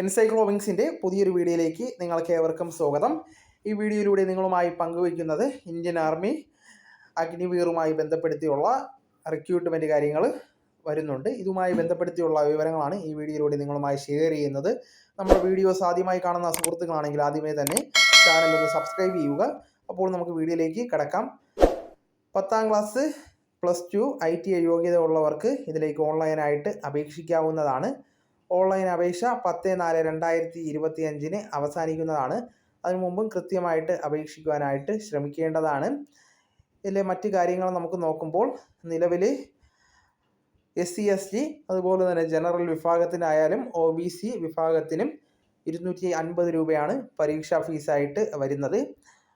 എൻസൈക്ലോവിങ്സിന്റെ പുതിയൊരു വീഡിയോയിലേക്ക് നിങ്ങൾക്ക് ഏവർക്കും സ്വാഗതം. ഈ വീഡിയോയിലൂടെ നിങ്ങളുമായി പങ്കുവയ്ക്കുന്നത് ഇന്ത്യൻ ആർമി അഗ്നിവീറുമായി ബന്ധപ്പെടുത്തിയുള്ള റിക്രൂട്ട്മെന്റ് കാര്യങ്ങൾ വരുന്നുണ്ട്. ഇതുമായി ബന്ധപ്പെടുത്തിയുള്ള വിവരങ്ങളാണ് ഈ വീഡിയോയിലൂടെ നിങ്ങളുമായി ഷെയർ ചെയ്യുന്നത്. നമ്മുടെ വീഡിയോസ് ആദ്യമായി കാണുന്ന സുഹൃത്തുക്കളാണെങ്കിൽ ആദ്യമേ തന്നെ ചാനൽ ഒന്ന് സബ്സ്ക്രൈബ് ചെയ്യുക. അപ്പോൾ നമുക്ക് വീഡിയോയിലേക്ക് കിടക്കാം. പത്താം class plus two I T യോഗ്യത ഉള്ളവർക്ക് ഇതിലേക്ക് ഓൺലൈനായിട്ട് അപേക്ഷിക്കാവുന്നതാണ്. ഓൺലൈൻ അപേക്ഷ പത്ത് നാല് രണ്ടായിരത്തി ഇരുപത്തി അഞ്ചിന് അവസാനിക്കുന്നതാണ്. അതിനു മുമ്പും കൃത്യമായിട്ട് അപേക്ഷിക്കുവാനായിട്ട് ശ്രമിക്കേണ്ടതാണ്. ഇതിലെ മറ്റ് കാര്യങ്ങൾ നമുക്ക് നോക്കുമ്പോൾ നിലവിൽ എസ് സി എസ് ടി അതുപോലെ തന്നെ ജനറൽ വിഭാഗത്തിനായാലും ഒ ബി സി വിഭാഗത്തിനും ഇരുന്നൂറ്റി അൻപത് രൂപയാണ് പരീക്ഷാ ഫീസായിട്ട് വരുന്നത്.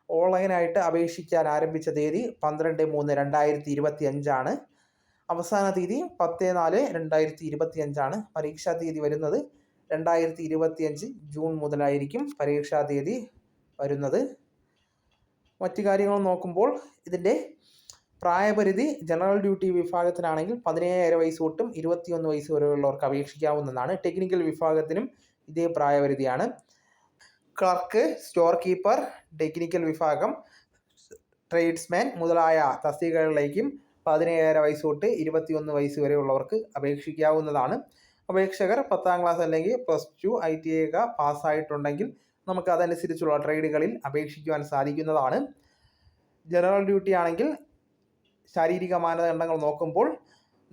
ഓൺലൈനായിട്ട് അപേക്ഷിക്കാൻ ആരംഭിച്ച തീയതി പന്ത്രണ്ട് മൂന്ന് രണ്ടായിരത്തി ഇരുപത്തി അഞ്ചാണ് അവസാന തീയതി പത്ത് നാല് രണ്ടായിരത്തി ഇരുപത്തി അഞ്ചാണ് പരീക്ഷാ തീയതി വരുന്നത്. രണ്ടായിരത്തി ഇരുപത്തി അഞ്ച് ജൂൺ മുതലായിരിക്കും പരീക്ഷാ തീയതി വരുന്നത്. മറ്റു കാര്യങ്ങൾ നോക്കുമ്പോൾ ഇതിന്റെ പ്രായപരിധി ജനറൽ ഡ്യൂട്ടി വിഭാഗത്തിനാണെങ്കിൽ പതിനേഴര വയസ്സ് തൊട്ടും ഇരുപത്തിയൊന്ന് വയസ്സ് വരെയുള്ളവർക്ക് അപേക്ഷിക്കാവുന്നതാണ്. ടെക്നിക്കൽ വിഭാഗത്തിനും ഇതേ പ്രായപരിധിയാണ്. ക്ലർക്ക് സ്റ്റോർ കീപ്പർ ടെക്നിക്കൽ വിഭാഗം ട്രേഡ്സ്മാൻ മുതലായ തസ്തികകളിലേക്കും പതിനേഴര വയസ്സ് തൊട്ട് ഇരുപത്തിയൊന്ന് വയസ്സ് വരെയുള്ളവർക്ക് അപേക്ഷിക്കാവുന്നതാണ്. അപേക്ഷകർ പത്താം ക്ലാസ് അല്ലെങ്കിൽ plus two I T I ഒക്കെ പാസ്സായിട്ടുണ്ടെങ്കിൽ നമുക്ക് അതനുസരിച്ചുള്ള ട്രേഡുകളിൽ അപേക്ഷിക്കുവാൻ സാധിക്കുന്നതാണ്. ജനറൽ ഡ്യൂട്ടി ആണെങ്കിൽ ശാരീരിക മാനദണ്ഡങ്ങൾ നോക്കുമ്പോൾ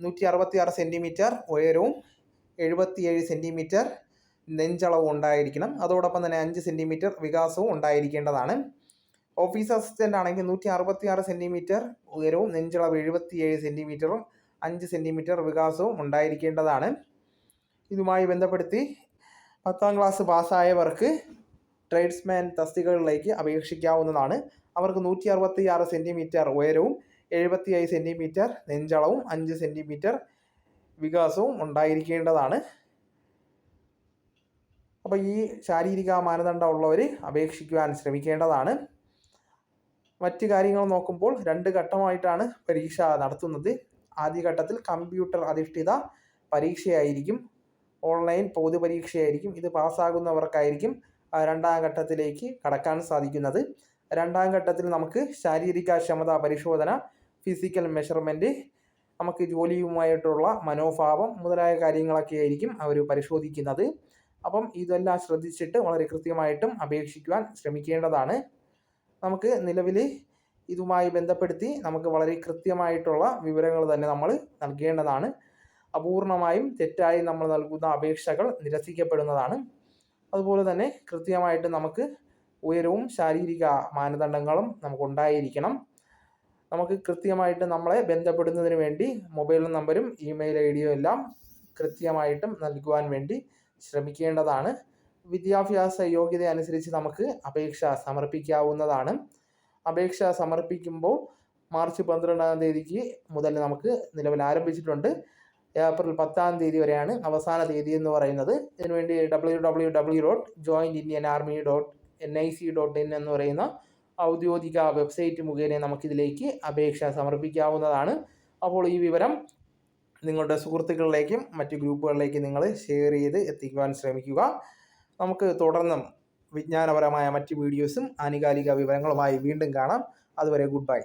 നൂറ്റി അറുപത്തി ആറ് സെന്റിമീറ്റർ ഉയരവും എഴുപത്തിയേഴ് സെന്റിമീറ്റർ നെഞ്ചളവും ഉണ്ടായിരിക്കണം. അതോടൊപ്പം തന്നെ അഞ്ച് സെന്റിമീറ്റർ വികാസവും ഉണ്ടായിരിക്കേണ്ടതാണ്. ഓഫീസ് അസിസ്റ്റന്റ് ആണെങ്കിൽ നൂറ്റി അറുപത്തി ആറ് സെന്റിമീറ്റർ ഉയരവും നെഞ്ചളവ് എഴുപത്തിയേഴ് സെന്റിമീറ്ററും അഞ്ച് സെന്റിമീറ്റർ വികാസവും ഉണ്ടായിരിക്കേണ്ടതാണ്. ഇതുമായി ബന്ധപ്പെടുത്തി പത്താം ക്ലാസ് പാസ്സായവർക്ക് ട്രേഡ്സ്മാൻ തസ്തികകളിലേക്ക് അപേക്ഷിക്കാവുന്നതാണ്. അവർക്ക് നൂറ്റി അറുപത്തി ആറ് സെന്റിമീറ്റർ ഉയരവും എഴുപത്തി ഏഴ് സെന്റിമീറ്റർ നെഞ്ചളവും അഞ്ച് സെന്റിമീറ്റർ വികാസവും ഉണ്ടായിരിക്കേണ്ടതാണ്. അപ്പോൾ ഈ ശാരീരിക മാനദണ്ഡമുള്ളവർ അപേക്ഷിക്കുവാൻ ശ്രമിക്കേണ്ടതാണ്. മറ്റ് കാര്യങ്ങൾ നോക്കുമ്പോൾ രണ്ട് ഘട്ടമായിട്ടാണ് പരീക്ഷ നടത്തുന്നത്. ആദ്യഘട്ടത്തിൽ കമ്പ്യൂട്ടർ അധിഷ്ഠിത പരീക്ഷയായിരിക്കും. ഓൺലൈൻ പൊതു പരീക്ഷയായിരിക്കും. ഇത് പാസ്സാകുന്നവർക്കായിരിക്കും രണ്ടാം ഘട്ടത്തിലേക്ക് കടക്കാൻ സാധിക്കുന്നത്. രണ്ടാം ഘട്ടത്തിൽ നമുക്ക് ശാരീരിക ക്ഷമത പരിശോധന ഫിസിക്കൽ മെഷർമെന്റ് നമുക്ക് ജോലിയുമായിട്ടുള്ള മനോഭാവം മുതലായ കാര്യങ്ങളൊക്കെ ആയിരിക്കും അവർ പരിശോധിക്കുന്നത്. അപ്പം ഇതെല്ലാം ശ്രദ്ധിച്ചിട്ട് വളരെ കൃത്യമായിട്ടും അപേക്ഷിക്കുവാൻ ശ്രമിക്കേണ്ടതാണ്. നമുക്ക് നിലവിൽ ഇതുമായി ബന്ധപ്പെടുത്തി നമുക്ക് വളരെ കൃത്യമായിട്ടുള്ള വിവരങ്ങൾ തന്നെ നമ്മൾ നൽകേണ്ടതാണ്. അപൂർണമായും തെറ്റായി നമ്മൾ നൽകുന്ന അപേക്ഷകൾ നിരസിക്കപ്പെടുന്നതാണ്. അതുപോലെ തന്നെ കൃത്യമായിട്ട് നമുക്ക് ഉയരവും ശാരീരിക മാനദണ്ഡങ്ങളും നമുക്കുണ്ടായിരിക്കണം നമുക്ക് കൃത്യമായിട്ട് നമ്മളെ ബന്ധപ്പെടുന്നതിന് വേണ്ടി മൊബൈൽ നമ്പരും ഇമെയിൽ ഐ ഡിയും എല്ലാം കൃത്യമായിട്ടും നൽകുവാൻ വേണ്ടി ശ്രമിക്കേണ്ടതാണ്. വിദ്യാഭ്യാസ യോഗ്യത അനുസരിച്ച് നമുക്ക് അപേക്ഷ സമർപ്പിക്കാവുന്നതാണ്. അപേക്ഷ സമർപ്പിക്കുമ്പോൾ മാർച്ച് പന്ത്രണ്ടാം തീയതിക്ക് മുതൽ നമുക്ക് നിലവിൽ ആരംഭിച്ചിട്ടുണ്ട്. ഏപ്രിൽ പത്താം തീയതി വരെയാണ് അവസാന തീയതി എന്ന് പറയുന്നത്. ഇതിനുവേണ്ടി W W W dot join Indian army dot N I C dot in എന്ന് പറയുന്ന ഔദ്യോഗിക വെബ്സൈറ്റ് മുഖേന നമുക്കിതിലേക്ക് അപേക്ഷ സമർപ്പിക്കാവുന്നതാണ്. അപ്പോൾ ഈ വിവരം നിങ്ങളുടെ സുഹൃത്തുക്കളിലേക്കും മറ്റ് ഗ്രൂപ്പുകളിലേക്കും നിങ്ങൾ ഷെയർ ചെയ്ത് എത്തിക്കുവാൻ ശ്രമിക്കുക. നമുക്ക് തുടർന്നും വിജ്ഞാനപരമായ മറ്റ് വീഡിയോസും ആനുകാലിക വിവരങ്ങളുമായി വീണ്ടും കാണാം. അതുവരെ ഗുഡ് ബൈ.